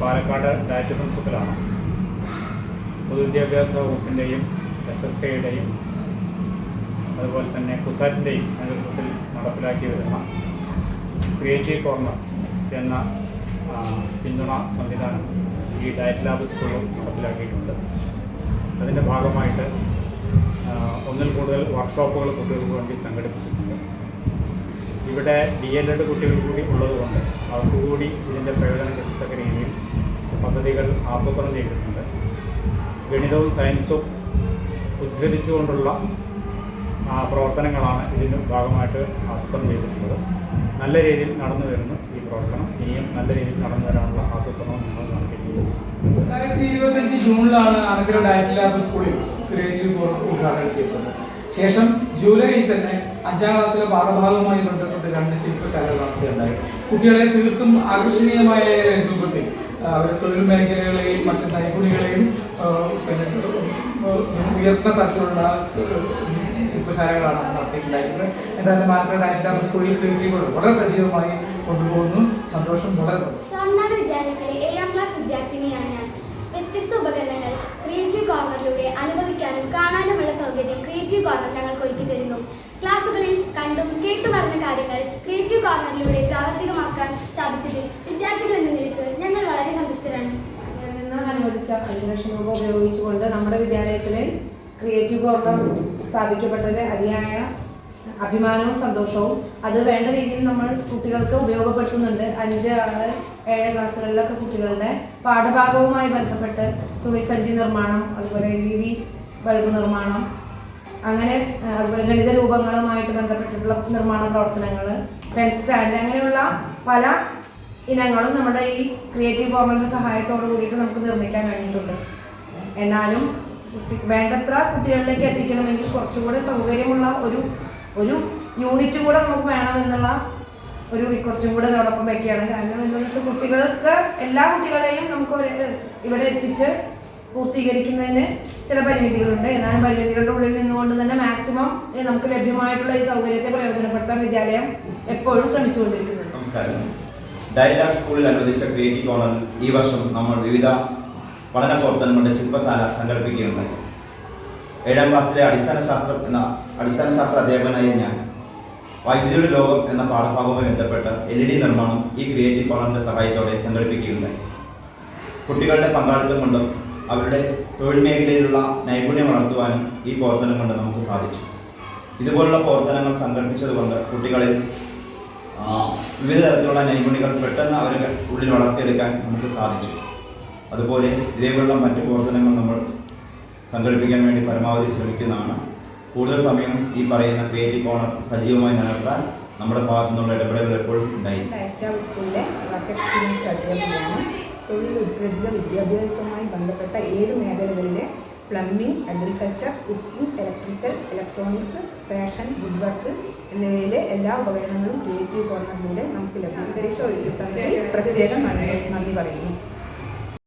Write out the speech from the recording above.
Palakkad diet പ്രിൻസിപ്പലാണ്. പൊതുവിദ്യാഭ്യാസ വകുപ്പിന്റെയും S S കെയുടെയും അതുപോലെ തന്നെ കുസാറ്റിന്റെയും നേതൃത്വത്തിൽ നടപ്പിലാക്കി വരുന്ന ക്രിയേറ്റീവ് കോർണർ എന്ന പിന്തുണ സംവിധാനം ഈ ഡയറ്റ് ലാബ് സ്കൂളിൽ നടപ്പിലാക്കിയിട്ടുണ്ട്. അതിന്റെ ഭാഗമായിട്ട് ഒന്നിൽ കൂടുതൽ വർക്ക്ഷോപ്പുകൾ കുട്ടികൾക്ക് വേണ്ടി സംഘടിപ്പിച്ചിട്ടുണ്ട്. ഇവിടെ ഡി എൽ എഡ് കുട്ടികൾ കൂടി ഉള്ളതുകൊണ്ട് അവർക്ക് കൂടി ഇതിന്റെ പ്രയോജനം പദ്ധതികൾ ആസൂത്രണം ചെയ്തിട്ടുണ്ട്. ഗണിതവും സയൻസും ഉദ്ധരിച്ചുകൊണ്ടുള്ള പ്രവർത്തനങ്ങളാണ് ഇതിന്റെ ഭാഗമായിട്ട് ആസൂത്രണം ചെയ്തിട്ടുള്ളത്. നല്ല രീതിയിൽ നടന്നു വരുന്നു ഈ പ്രവർത്തനം. ഇനിയും നല്ല രീതിയിൽ നടന്നു വരാനുള്ള ആസൂത്രണം നിങ്ങൾ നടത്തിയിട്ടുണ്ട്. രണ്ടായിരത്തി ഇരുപത്തഞ്ച് ജൂണിലാണ് ആനക്കര ഡയറ്റ് ലാബ് സ്കൂളിൽ ക്രിയേറ്റീവ് കോർ ഉദ്ഘാടനം ചെയ്തത്. ശേഷം ജൂലൈയിൽ തന്നെ അഞ്ചാം ക്ലാസ്സിലെ പാഠഭാഗവുമായി ബന്ധപ്പെട്ട് രണ്ട് ശില്പശാലകൾ നടത്തിയുണ്ടായി കുട്ടികളെ തീർത്തും ആകർഷണീയമായ രൂപത്തിൽ അവരുടെ തൊഴിൽ മേഖലകളെയും മറ്റ് നൈപുണികളെയും പിന്നെ ഉയർന്ന തരത്തിലുള്ള ശില്പശാലകളാണ് നടത്തിയിട്ടുണ്ടായിരുന്നത്. എന്തായാലും മാറ്റം ഡാൻസ് സ്കൂളിൽ ക്രിയേറ്റീവ് കോർ വളരെ സജീവമായി കൊണ്ടുപോകുന്നു. സന്തോഷം വളരെ സ്വാമിനാഥ വിദ്യാലയത്തിലെ ഏഴാം ക്ലാസ് വിദ്യാർത്ഥിനിയാണ് ഞാൻ. വ്യത്യസ്ത ഉപകരണങ്ങൾ ക്രിയേറ്റീവ് കോർണറിലൂടെ അനുഭവിക്കാനും കാണാനുമുള്ള സൗകര്യം ക്രിയേറ്റീവ് കോർണർ ഞങ്ങൾക്ക് ഒരുക്കി തരുന്നു. ക്ലാസ്സുകളിൽ കണ്ടും കേട്ടും അറിഞ്ഞ കാര്യങ്ങൾ ക്രിയേറ്റീവ് കോർണറിലൂടെ പ്രാവർത്തികമാക്കാൻ സാധിച്ചതിൽ അനുവദിച്ച അഞ്ച് ലക്ഷം രൂപ ഉപയോഗിച്ചുകൊണ്ട് നമ്മുടെ വിദ്യാലയത്തിലെ ക്രിയേറ്റീവ് കോർണർ സ്ഥാപിക്കപ്പെട്ടതിൽ അതിയായ അഭിമാനവും സന്തോഷവും അത് വേണ്ട രീതിയിൽ നമ്മൾ കുട്ടികൾക്ക് ഉപയോഗപ്പെടുത്തുന്നുണ്ട്. അഞ്ച് ആറ് ഏഴ് ക്ലാസ്സുകളിലൊക്കെ കുട്ടികളുടെ പാഠഭാഗവുമായി ബന്ധപ്പെട്ട് തുണിസഞ്ചി നിർമ്മാണം അതുപോലെ എൽ ഇ ഡി ബൾബ് നിർമ്മാണം അങ്ങനെ അതുപോലെ ഗണിത രൂപങ്ങളുമായിട്ട് ബന്ധപ്പെട്ടിട്ടുള്ള നിർമ്മാണ പ്രവർത്തനങ്ങൾ പെൻ സ്റ്റാൻഡ് അങ്ങനെയുള്ള പല ഇനങ്ങളും നമ്മുടെ ഈ ക്രിയേറ്റീവ് ഗവൺമെന്റിന്റെ സഹായത്തോട് കൂടിയിട്ട് നമുക്ക് നിർമ്മിക്കാൻ കഴിഞ്ഞിട്ടുണ്ട്. എന്നാലും വേണ്ടത്ര കുട്ടികളിലേക്ക് എത്തിക്കണമെങ്കിൽ കുറച്ചുകൂടെ സൗകര്യമുള്ള ഒരു ഒരു യൂണിറ്റ് കൂടെ നമുക്ക് വേണമെന്നുള്ള ഒരു റിക്വസ്റ്റും കൂടെ അതോടൊപ്പം വയ്ക്കുകയാണ് കാരണം എന്താണെന്ന് വെച്ചാൽ കുട്ടികൾക്ക് എല്ലാ കുട്ടികളെയും നമുക്ക് ഇവിടെ എത്തിച്ച് പൂർത്തീകരിക്കുന്നതിന് ചില പരിമിതികളുണ്ട്. എന്നാലും പരിമിതികളുടെ ഉള്ളിൽ നിന്നുകൊണ്ട് തന്നെ മാക്സിമം നമുക്ക് ലഭ്യമായിട്ടുള്ള ഈ സൗകര്യത്തെ പ്രയോജനപ്പെടുത്താൻ വിദ്യാലയം എപ്പോഴും ശ്രമിച്ചുകൊണ്ടിരിക്കുന്നുണ്ട്. ഡയലാഗ് സ്കൂളിൽ അനുവദിച്ച ക്രിയേറ്റീവ് കോർണറിൽ ഈ വർഷം നമ്മൾ വിവിധ പഠന പ്രവർത്തനങ്ങളുടെ ശില്പശാല സംഘടിപ്പിക്കുകയുണ്ടായി. ഏഴാം ക്ലാസ്സിലെ അടിസ്ഥാന ശാസ്ത്രം എന്ന അടിസ്ഥാന ശാസ്ത്ര അധ്യാപകനായ ഞാൻ വൈദ്യുതിയുടെ ലോകം എന്ന പാഠഭാഗവുമായി ബന്ധപ്പെട്ട എൽ ഇ ഡി നിർമ്മാണം ഈ ക്രിയേറ്റീവ് കോർണറിന്റെ സഹായത്തോടെ സംഘടിപ്പിക്കുകയുണ്ടായി. കുട്ടികളുടെ പങ്കാളിത്തം കൊണ്ടും അവരുടെ തൊഴിൽ മേഖലയിലുള്ള നൈപുണ്യം വളർത്തുവാനും ഈ പ്രവർത്തനം കൊണ്ട് നമുക്ക് സാധിച്ചു. ഇതുപോലുള്ള പ്രവർത്തനങ്ങൾ സംഘടിപ്പിച്ചതുകൊണ്ട് കുട്ടികളിൽ വിവിധ തരത്തിലുള്ള നൈപുണ്യങ്ങൾ പെട്ടെന്ന് അവരുടെ ഉള്ളിൽ വളർത്തിയെടുക്കാൻ നമുക്ക് സാധിച്ചു. അതുപോലെ ഇതേപോലുള്ള മറ്റ് പ്രവർത്തനങ്ങൾ നമ്മൾ സംഘടിപ്പിക്കാൻ വേണ്ടി പരമാവധി ശ്രമിക്കുന്നതാണ്. കൂടുതൽ സമയം ഈ പറയുന്ന ക്രിയേറ്റീവ് കോണർ സജീവമായി നിലനിർത്താൻ നമ്മുടെ ഭാഗത്തു നിന്നുള്ള ഇടപെടലുകൾ എപ്പോഴും ഉണ്ടായി തൊഴിൽ ഉദ്ഗ്രഥിത വിദ്യാഭ്യാസവുമായി ബന്ധപ്പെട്ട ഏഴ് മേഖലകളിലെ plumbing agriculture cooking electrical electronics fashion wood work എന്നിവയിലെ എല്ലാ ഉപകരണങ്ങളും ക്രിയേറ്റീവ് കോർണറിലൂടെ നമുക്ക് ലഭ്യീകരിച്ച് ഒരുക്കി തന്നതിൽ പ്രത്യേകം നന്ദി പറയുന്നു.